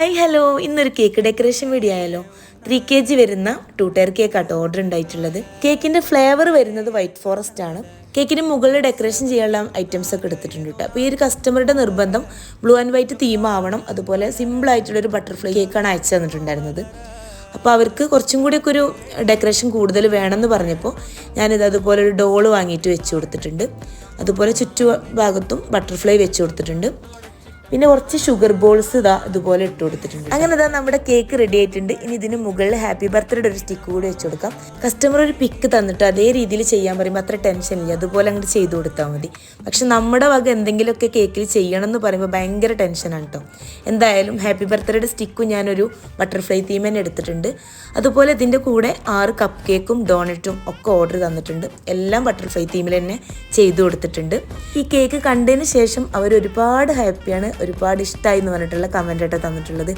Hi hello ഇന്നൊരു cake decoration video ആയാലോ? Three K G വരുന്ന ടു ടയർ കേക്ക് ആട്ടോ ഓർഡർ ഉണ്ടായിട്ടുള്ളത് കേക്കിന്റെ ഫ്ലേവർ വരുന്നത് വൈറ്റ് ഫോറസ്റ്റ് ആണ്. കേക്കിന് മുകളിൽ ഡെക്കറേഷൻ ചെയ്യാനുള്ള ഐറ്റംസ് ഒക്കെ എടുത്തിട്ടുണ്ട് കേട്ടോ. അപ്പോൾ ഈ ഒരു കസ്റ്റമറുടെ നിർബന്ധം ബ്ലൂ ആൻഡ് വൈറ്റ് തീം ആവണം. അതുപോലെ സിമ്പിൾ ആയിട്ടുള്ള ഒരു ബട്ടർഫ്ലൈ കേക്കാണ് അയച്ചു തന്നിട്ടുണ്ടായിരുന്നത്. അപ്പോൾ അവർക്ക് കുറച്ചും കൂടിയൊക്കെ ഒരു ഡെക്കറേഷൻ കൂടുതൽ വേണമെന്ന് പറഞ്ഞപ്പോൾ ഞാനിത് അതുപോലെ ഒരു ഡോൾ വാങ്ങിയിട്ട് വെച്ച് കൊടുത്തിട്ടുണ്ട്. അതുപോലെ ചുറ്റു ഭാഗത്തും ബട്ടർഫ്ലൈ വെച്ച് കൊടുത്തിട്ടുണ്ട്. പിന്നെ കുറച്ച് ഷുഗർ ബോൾസ് ഇതാ ഇതുപോലെ ഇട്ട് കൊടുത്തിട്ടുണ്ട്. അങ്ങനെ ഇതാ നമ്മുടെ കേക്ക് റെഡി ആയിട്ടുണ്ട്. ഇനി ഇതിന് മുകളിൽ ഹാപ്പി ബർത്ത്ഡേ ഒരു സ്റ്റിക്ക് കൂടി വെച്ച് കൊടുക്കാം. കസ്റ്റമർ ഒരു പിക്ക് തന്നിട്ട് അതേ രീതിയിൽ ചെയ്യാൻ പറയുമ്പോൾ അത്ര ടെൻഷൻ ഇല്ല. അതുപോലെ അങ്ങോട്ട് ചെയ്തു കൊടുത്താൽ മതി. പക്ഷെ നമ്മുടെ വക എന്തെങ്കിലുമൊക്കെ കേക്കിൽ ചെയ്യണം എന്ന് പറയുമ്പോൾ ഭയങ്കര ടെൻഷനാണ് കേട്ടോ എന്തായാലും ഹാപ്പി ബർത്ത്ഡേയുടെ സ്റ്റിക്കും ഞാനൊരു ബട്ടർഫ്ലൈ തീം തന്നെ എടുത്തിട്ടുണ്ട്. അതുപോലെ ഇതിന്റെ കൂടെ ആറ് കപ്പ് കേക്കും ഡോണറ്റും ഒക്കെ ഓർഡർ തന്നിട്ടുണ്ട്. എല്ലാം ബട്ടർഫ്ലൈ തീമിൽ തന്നെ ചെയ്തു കൊടുത്തിട്ടുണ്ട്. ഈ കേക്ക് കണ്ടതിന് ശേഷം അവർ ഒരുപാട് ഹാപ്പിയാണ് ഒരുപാട് ഇഷ്ടമായി എന്ന് പറഞ്ഞിട്ടുള്ള കമന്റ് ആയിട്ട് തന്നിട്ടുള്ളത്.